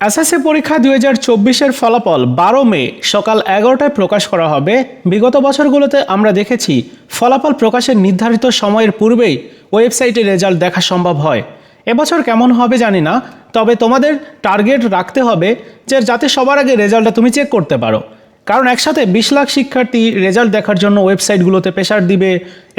SSC পরীক্ষা দুই হাজার চব্বিশের ফলাফল বারো মে সকাল এগারোটায় প্রকাশ করা হবে। বিগত বছরগুলোতে আমরা দেখেছি ফলাফল প্রকাশের নির্ধারিত সময়ের পূর্বেই ওয়েবসাইটে রেজাল্ট দেখা সম্ভব হয়। এবছর কেমন হবে জানি না, তবে তোমাদের টার্গেট রাখতে হবে যে যাতে সবার আগে রেজাল্টটা তুমি চেক করতে পারো। কারণ একসাথে বিশ লাখ শিক্ষার্থী রেজাল্ট দেখার জন্য ওয়েবসাইটগুলোতে প্রেশার দিবে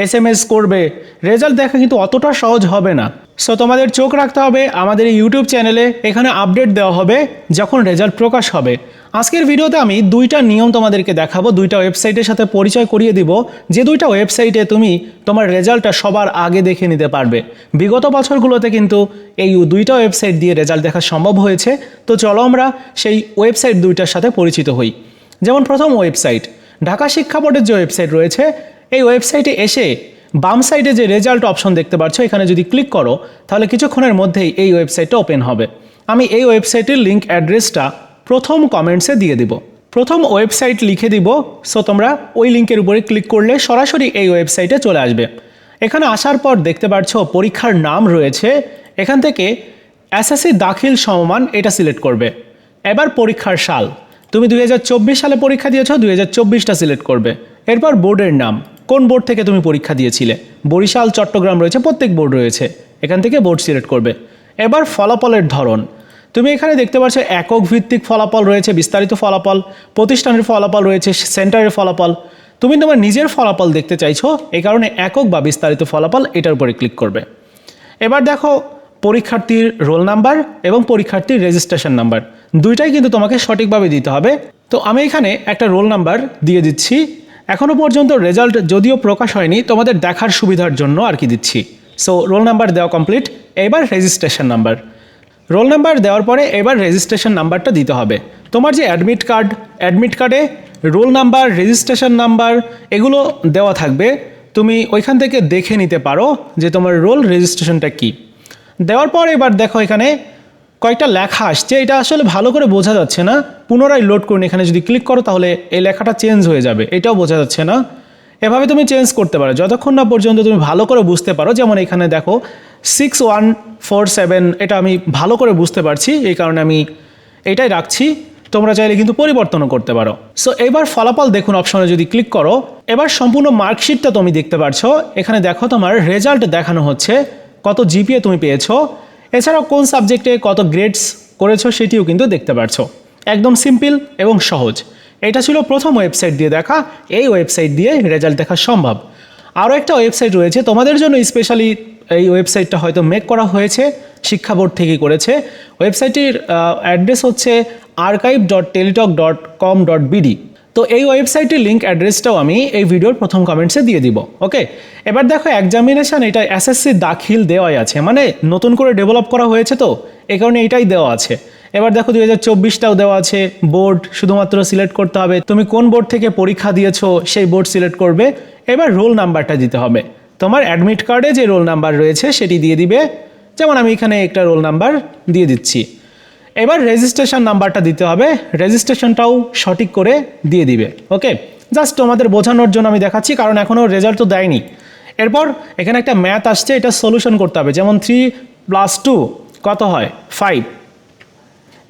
এস এম এস করবে। রেজাল্ট দেখা কিন্তু অতটা সহজ হবে না। সো তোমাদের চোখ রাখতে হবে, আমাদের ইউটিউব চ্যানেলে এখানে আপডেট দেওয়া হবে যখন রেজাল্ট প্রকাশ হবে। আজকের ভিডিওতে আমি দুইটা নিয়ম তোমাদেরকে দেখাবো, দুইটা ওয়েবসাইটের সাথে পরিচয় করিয়ে দিব। যে দুইটা ওয়েবসাইটে তুমি তোমার রেজাল্টটা সবার আগে দেখে নিতে পারবে। বিগত বছরগুলোতে কিন্তু এই দুইটা ওয়েবসাইট দিয়ে রেজাল্ট দেখা সম্ভব হয়েছে। তো চলো আমরা সেই ওয়েবসাইট দুইটার সাথে পরিচিত হই। যেমন প্রথম ওয়েবসাইট ঢাকা শিক্ষা বোর্ডের যে ওয়েবসাইট রয়েছে, এই ওয়েবসাইটে এসে বাম সাইডে যে রেজাল্ট অপশন দেখতে পাচ্ছ এখানে যদি ক্লিক করো, তাহলে কিছুক্ষণের মধ্যেই এই ওয়েবসাইটটা ওপেন হবে। আমি এই ওয়েবসাইটের লিঙ্ক অ্যাড্রেসটা প্রথম কমেন্টসে দিয়ে দিব। প্রথম ওয়েবসাইট লিখে দিব সো তোমরা ওই লিঙ্কের উপরে ক্লিক করলে সরাসরি এই ওয়েবসাইটে চলে আসবে। এখানে আসার পর দেখতে পাচ্ছ পরীক্ষার নাম রয়েছে, এখান থেকে এসএসসি দাখিল সমমান এটা সিলেক্ট করবে। এবার পরীক্ষার সাল। তুমি দুই হাজার চব্বিশ সালে পরীক্ষা দিয়েছ, দুই সিলেক্ট করবে। এরপর বোর্ডের নাম। কোন বোর্ড থেকে তুমি পরীক্ষা দিয়েছিলে? বরিশাল, চট্টগ্রাম রয়েছে, প্রত্যেক বোর্ড রয়েছে। এখান থেকে বোর্ড সিলেক্ট করবে। এবার ফলাফলের ধরন। তুমি এখানে দেখতে পাচ্ছ একক ভিত্তিক ফলাফল রয়েছে, বিস্তারিত ফলাফল, প্রতিষ্ঠানের ফলাফল রয়েছে, সেন্টারের ফলাফল। তুমি তোমার নিজের ফলাফল দেখতে চাইছো এই কারণে একক বা বিস্তারিত ফলাফল এটার উপরে ক্লিক করবে। এবার দেখো পরীক্ষার্থীর রোল নাম্বার এবং পরীক্ষার্থীর রেজিস্ট্রেশন নাম্বার। দুইটাই কিন্তু তোমাকে সঠিকভাবে দিতে হবে। তো আমি এখানে একটা রোল নাম্বার দিয়ে দিচ্ছি। এখনও পর্যন্ত রেজাল্ট যদিও প্রকাশ হয়নি, তোমাদের দেখার সুবিধার জন্য আর কি দিচ্ছি। সো রোল নাম্বার দেওয়া কমপ্লিট এবার রেজিস্ট্রেশন নাম্বার রোল নাম্বার দেওয়ার পরে এবার রেজিস্ট্রেশন নাম্বারটা দিতে হবে। তোমার যে অ্যাডমিট কার্ড অ্যাডমিট কার্ডে রোল নাম্বার রেজিস্ট্রেশন নাম্বার এগুলো দেওয়া থাকবে। তুমি ওইখান থেকে দেখে নিতে পারো যে তোমার রোল রেজিস্ট্রেশনটা কী। দেওয়ার পর এবার দেখো এখানে কয়েকটা লেখা আসছে, এটা আসলে ভালো করে বোঝা যাচ্ছে না। পুনরায় লোড করুন, এখানে যদি ক্লিক করো তাহলে এই লেখাটা চেঞ্জ হয়ে যাবে, এটাও বোঝা যাচ্ছে না। এভাবে তুমি চেঞ্জ করতে পারো, যতক্ষণ না পর্যন্ত তুমি ভালো করে বুঝতে পারো, যেমন এখানে দেখো সিক্স ওয়ান ফোর সেভেন এটা আমি ভালো করে বুঝতে পারছি, এই কারণে আমি এটাই রাখছি, তোমরা চাইলে কিন্তু পরিবর্তনও করতে পারো। সো এবার ফলাফল দেখুন অপশনে যদি ক্লিক করো, এবার সম্পূর্ণ মার্কশিটটা তুমি দেখতে পারছ, এখানে দেখো তোমার রেজাল্ট দেখানো হচ্ছে, কত জিপিএ তুমি পেয়েছ এছাড়াও কোন সাবজেক্টে কত গ্রেডস করেছ সেটিও কিন্তু দেখতে পারছ। একদম সিম্পল এবং সহজ। এটা ছিল প্রথম ওয়েবসাইট দিয়ে দেখা, এই ওয়েবসাইট দিয়ে রেজাল্ট দেখা সম্ভব। আরও একটা ওয়েবসাইট রয়েছে, তোমাদের জন্য স্পেশালি এই ওয়েবসাইটটা হয়তো মেক করা হয়েছে, শিক্ষা বোর্ড থেকে করেছে। ওয়েবসাইটটির অ্যাড্রেস হচ্ছে archive dot Teletalk dot com dot BD তো এই ওয়েবসাইটের লিঙ্ক অ্যাড্রেসটাও আমি এই ভিডিওর প্রথম কমেন্টসে দিয়ে দিব ওকে এবার দেখো এক্সামিনেশান এটা এসএসসি দাখিল দেওয়াই আছে মানে নতুন করে ডেভেলপ করা হয়েছে তো এই কারণে এটাই দেওয়া আছে। এবার দেখো দুই হাজার চব্বিশটাও দেওয়া আছে বোর্ড শুধুমাত্র সিলেক্ট করতে হবে, তুমি কোন বোর্ড থেকে পরীক্ষা দিয়েছ সেই বোর্ড সিলেক্ট করবে, এবার রোল নাম্বারটা দিতে হবে। তোমার অ্যাডমিট কার্ডে যে রোল নাম্বার রয়েছে সেটি দিয়ে দিবে, যেমন আমি এখানে একটা রোল নাম্বার দিয়ে দিচ্ছি। এবার রেজিস্ট্রেশন নাম্বারটা দিতে হবে। রেজিস্ট্রেশনটাও সঠিক করে দিয়ে দিবে ওকে জাস্ট তোমাদের বোঝানোর জন্য আমি দেখাচ্ছি, কারণ এখনও রেজাল্ট তো দেয়নি। এরপর এখানে একটা ম্যাথ আসছে, এটা সলিউশন করতে হবে, যেমন থ্রি প্লাস টু কত হয়? ফাইভ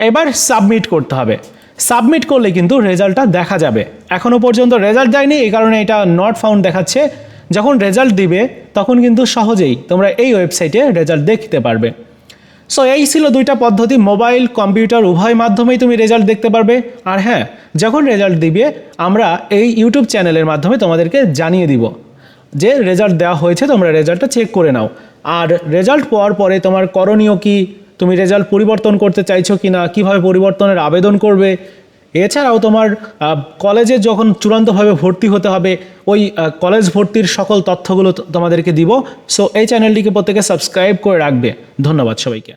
এবার সাবমিট করতে হবে। সাবমিট করলে কিন্তু রেজাল্টটা দেখা যাবে। এখনও পর্যন্ত রেজাল্ট দেয়নি, এই কারণে এটা নট ফাউন্ড দেখাচ্ছে। যখন রেজাল্ট দিবে, তখন কিন্তু সহজেই তোমরা এই ওয়েবসাইটে রেজাল্ট দেখতে পারবে। সো এই ছিল দুইটা পদ্ধতি, মোবাইল, কম্পিউটার, উভয় মাধ্যমেই তুমি রেজাল্ট দেখতে পারবে। আর হ্যাঁ যখন রেজাল্ট দিবে, আমরা এই ইউটিউব চ্যানেলের মাধ্যমে তোমাদেরকে জানিয়ে দিব যে রেজাল্ট দেওয়া হয়েছে, তোমরা রেজাল্টটা চেক করে নাও। আর রেজাল্ট পাওয়ার পরে তোমার করণীয় কি? তুমি রেজাল্ট পরিবর্তন করতে চাইছো কি না কীভাবে পরিবর্তনের আবেদন করবে? এছাড়াও তোমার কলেজে যখন চূড়ান্তভাবে ভর্তি হতে হবে, ওই কলেজ ভর্তির সকল তথ্যগুলো তোমাদেরকে দিব। সো এই চ্যানেলটিকে প্রত্যেকে সাবস্ক্রাইব করে রাখবে। ধন্যবাদ সবাইকে।